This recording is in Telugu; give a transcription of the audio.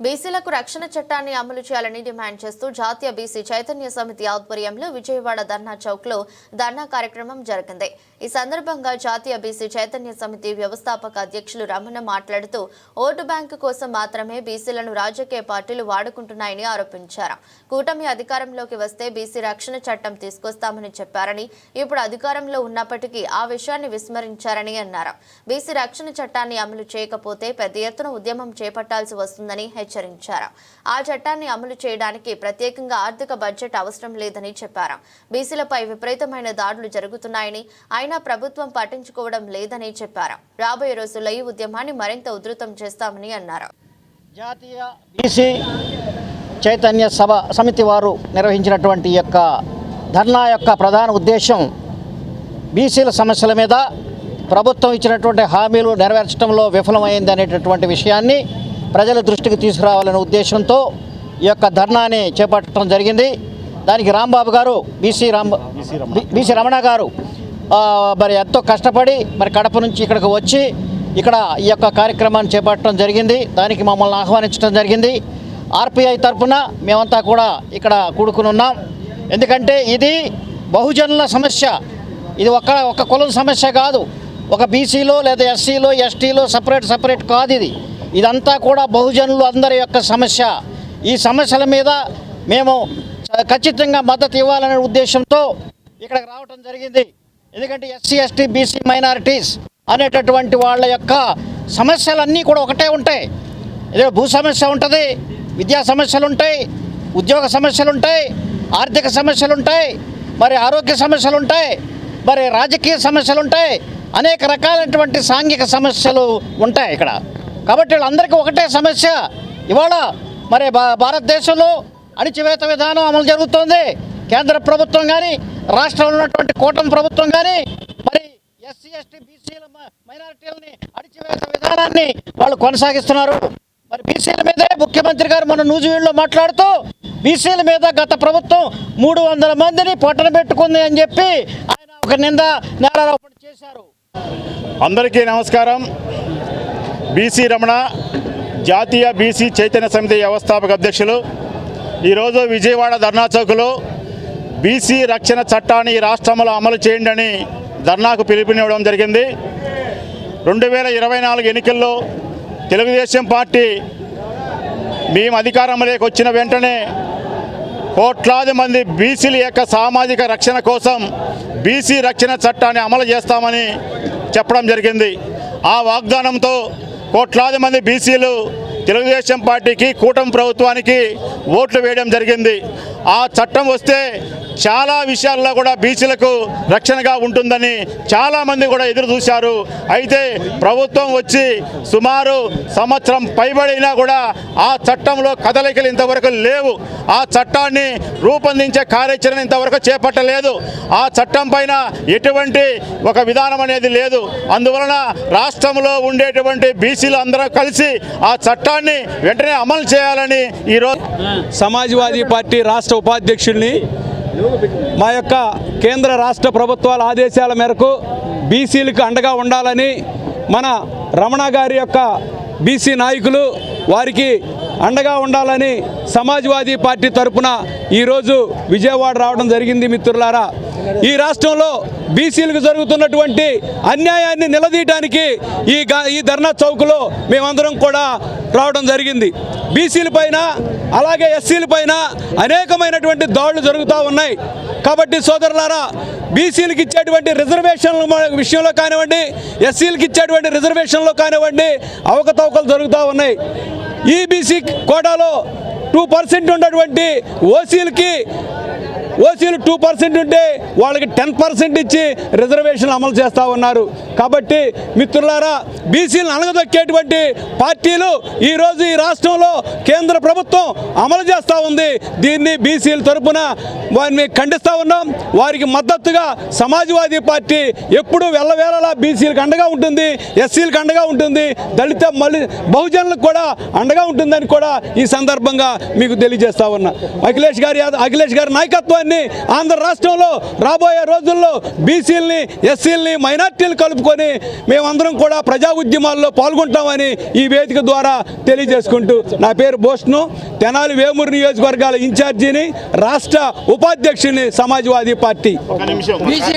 బీసీలకు రక్షణ చట్టాన్ని అమలు చేయాలని డిమాండ్ చేస్తూ జాతీయ బీసీ చైతన్య సమితి ఆధ్వర్యంలో విజయవాడ ధర్నా చౌక్లో ధర్నా కార్యక్రమం జరిగింది. ఈ సందర్భంగా జాతీయ బీసీ చైతన్య సమితి వ్యవస్థాపక అధ్యక్షులు రమణ మాట్లాడుతూ ఓటు బ్యాంకు కోసం మాత్రమే బీసీలను రాజకీయ పార్టీలు వాడుకుంటున్నాయని ఆరోపించారు. కూటమి అధికారంలోకి వస్తే బీసీ రక్షణ చట్టం తీసుకొస్తామని చెప్పారని ఇప్పుడు అధికారంలో ఉన్నప్పటికీ ఆ విషయాన్ని విస్మరించారని అన్నారు. బీసీ రక్షణ చట్టాన్ని అమలు చేయకపోతే పెద్ద ఎత్తున ఉద్యమం చేపట్టాల్సి వస్తుందని హెచ్చరించారు. ఆ చట్టాన్ని అమలు చేయడానికి ప్రత్యేకంగా ఆర్థిక బడ్జెట్ అవసరం లేదని చెప్పారు. బీసీలపై విపరీతమైన దాడులు జరుగుతున్నాయని అయినా ప్రభుత్వం పట్టించుకోవడం లేదని చెప్పారు. రాబోయే రోజుల్లో ఈ ఉద్యమాన్ని మరింత ఉధృతం చేస్తామని అన్నారు. జాతీయ బీసీ చైతన్య సభ సమితి వారు నిర్వహించినటువంటి యొక్క ధర్నా యొక్క ప్రధాన ఉద్దేశం బీసీల సమస్యల మీద ప్రభుత్వం ఇచ్చినటువంటి హామీలు నెరవేర్చడంలో విఫలమైంది అనేటటువంటి విషయాన్ని ప్రజల దృష్టికి తీసుకురావాలనే ఉద్దేశంతో ఈ యొక్క ధర్నాని చేపట్టడం జరిగింది. దానికి రాంబాబు గారు బీసీ రామ్ బీసీ రమణ. గారు మరి ఎంతో కష్టపడి మరి కడప నుంచి ఇక్కడికి వచ్చి ఇక్కడ ఈ యొక్క కార్యక్రమాన్ని చేపట్టడం జరిగింది. దానికి మమ్మల్ని ఆహ్వానించడం జరిగింది. ఆర్పిఐ తరఫున మేమంతా కూడా ఇక్కడ కూడుకుని ఉన్నాం. ఎందుకంటే ఇది బహుజనుల సమస్య. ఇది ఒక ఒక కులం సమస్య కాదు. ఒక బీసీలో లేదా ఎస్సీలో ఎస్టీలో సపరేట్ సపరేట్ కాదు ఇది. ఇదంతా కూడా బహుజనులు అందరి యొక్క సమస్య. ఈ సమస్యల మీద మేము ఖచ్చితంగా మద్దతు ఇవ్వాలనే ఉద్దేశంతో ఇక్కడికి రావటం జరిగింది. ఎందుకంటే ఎస్సీ ఎస్టీ బీసీ మైనారిటీస్ అనేటటువంటి వాళ్ళ యొక్క సమస్యలన్నీ కూడా ఒకటే ఉంటాయి. ఇదే భూ సమస్య ఉంటుంది విద్యా సమస్యలు ఉంటాయి ఉద్యోగ సమస్యలు ఉంటాయి ఆర్థిక సమస్యలు ఉంటాయి మరి ఆరోగ్య సమస్యలు ఉంటాయి మరి రాజకీయ సమస్యలు ఉంటాయి. అనేక రకాలైనటువంటి సాంఘిక సమస్యలు ఉంటాయి ఇక్కడ. కాబట్టి వీళ్ళందరికీ ఒకటే సమస్య. ఇవాళ మరి భా- భారతదేశంలో అణిచివేత విధానం అమలు జరుగుతోంది. కేంద్ర ప్రభుత్వం కానీ రాష్ట్రంలో ఉన్నటువంటి కూటమి ప్రభుత్వం కానీ మరి ఎస్సీ ఎస్టీ బీసీల మైనారిటీలని అణిచివేత విధానాన్ని వాళ్ళు కొనసాగిస్తున్నారు. మరి బీసీల మీదే ముఖ్యమంత్రి గారు మన నూజివీడులో మాట్లాడుతూ బీసీల మీద గత ప్రభుత్వం మూడు వందల మందిని పట్టణ పెట్టుకుంది అని చెప్పి ఆయన ఒక నింద నేరారోపణ చేశారు. అందరికీ నమస్కారం. బీసీ రమణ జాతీయ బీసీ చైతన్య సమితి వ్యవస్థాపక అధ్యక్షులు ఈరోజు విజయవాడ ధర్నా చౌక్లో బీసీ రక్షణ చట్టాన్ని ఈ రాష్ట్రంలో అమలు చేయండి అని ధర్నాకు పిలుపునివ్వడం జరిగింది. రెండు వేల ఇరవై నాలుగు ఎన్నికల్లో తెలుగుదేశం పార్టీ మేము అధికారంలోకి వచ్చిన వెంటనే కోట్లాది మంది బీసీల యొక్క సామాజిక రక్షణ కోసం బీసీ రక్షణ చట్టాన్ని అమలు చేస్తామని చెప్పడం జరిగింది. ఆ వాగ్దానంతో కోట్లాది మంది బీసీలు తెలుగుదేశం పార్టీకి కూటమి ప్రభుత్వానికి ఓట్లు వేయడం జరిగింది. ఆ చట్టం వస్తే చాలా విషయాల్లో కూడా బీసీలకు రక్షణగా ఉంటుందని చాలామంది కూడా ఎదురు చూశారు. అయితే ప్రభుత్వం వచ్చి సుమారు సంవత్సరం పైబడినా కూడా ఆ చట్టంలో కదలికలు ఇంతవరకు లేవు. ఆ చట్టాన్ని రూపొందించే కార్యాచరణ ఇంతవరకు చేపట్టలేదు. ఆ చట్టం పైన ఎటువంటి ఒక విధానం అనేది లేదు. అందువలన రాష్ట్రంలో ఉండేటువంటి బీసీలు అందరూ కలిసి ఆ చట్టాన్ని వెంటనే అమలు చేయాలని ఈరోజు సమాజ్వాదీ పార్టీ రాష్ట్ర ఉపాధ్యక్షుడిని మా యొక్క కేంద్ర రాష్ట్ర ప్రభుత్వాల ఆదేశాల మేరకు బీసీలకు అండగా ఉండాలని మన రమణ గారి యొక్క బీసీ నాయకులు వారికి అండగా ఉండాలని సమాజ్వాదీ పార్టీ తరపున ఈరోజు విజయవాడ రావడం జరిగింది మిత్రులారా. ఈ రాష్ట్రంలో బీసీలకు జరుగుతున్నటువంటి అన్యాయాన్ని నిలదీయడానికి ఈ ఈ ధర్నా చౌక్లో మేమందరం కూడా రావడం జరిగింది. బీసీల పైన అలాగే ఎస్సీల పైన అనేకమైనటువంటి దాడులు జరుగుతూ ఉన్నాయి. కాబట్టి సోదరులారా బీసీలకు ఇచ్చేటువంటి రిజర్వేషన్ల విషయంలో కానివ్వండి ఎస్సీలకు ఇచ్చేటువంటి రిజర్వేషన్లో కానివ్వండి అవకతవకలు జరుగుతూ ఉన్నాయి. ఈబీసీ కోటాలో టూ పర్సెంట్ ఉన్నటువంటి ఓసీలకి ఓసీలు టూ పర్సెంట్ ఉంటే వాళ్ళకి టెన్ పర్సెంట్ ఇచ్చి రిజర్వేషన్లు అమలు చేస్తూ ఉన్నారు. కాబట్టి మిత్రులారా బీసీలను అణగదొక్కేటువంటి పార్టీలు ఈరోజు ఈ రాష్ట్రంలో కేంద్ర ప్రభుత్వం అమలు చేస్తూ ఉంది. దీన్ని బీసీల తరపున వారిని ఖండిస్తూ ఉన్నాం. వారికి మద్దతుగా సమాజ్వాదీ పార్టీ ఎప్పుడూ వెళ్ళవేళలా బీసీలకు అండగా ఉంటుంది ఎస్సీలకు అండగా ఉంటుంది దళిత మళ్ళీ బహుజనులకు కూడా అండగా ఉంటుందని కూడా ఈ సందర్భంగా మీకు తెలియజేస్తా ఉన్నా. అఖిలేష్ గారి అఖిలేష్ గారి నాయకత్వాన్ని ఉద్యమాన్ని ఆంధ్ర రాష్ట్రంలో రాబోయే రోజుల్లో బీసీలని ఎస్సీలని మైనార్టీలు కలుపుకొని మేమందరం కూడా ప్రజా ఉద్యమాల్లో పాల్గొంటామని ఈ వేదిక ద్వారా తెలియజేసుకుంటూ నా పేరు భూషణు తెనాలి వేమూరు నియోజకవర్గాల ఇన్ఛార్జిని రాష్ట్ర ఉపాధ్యక్షుని సమాజ్వాదీ పార్టీ.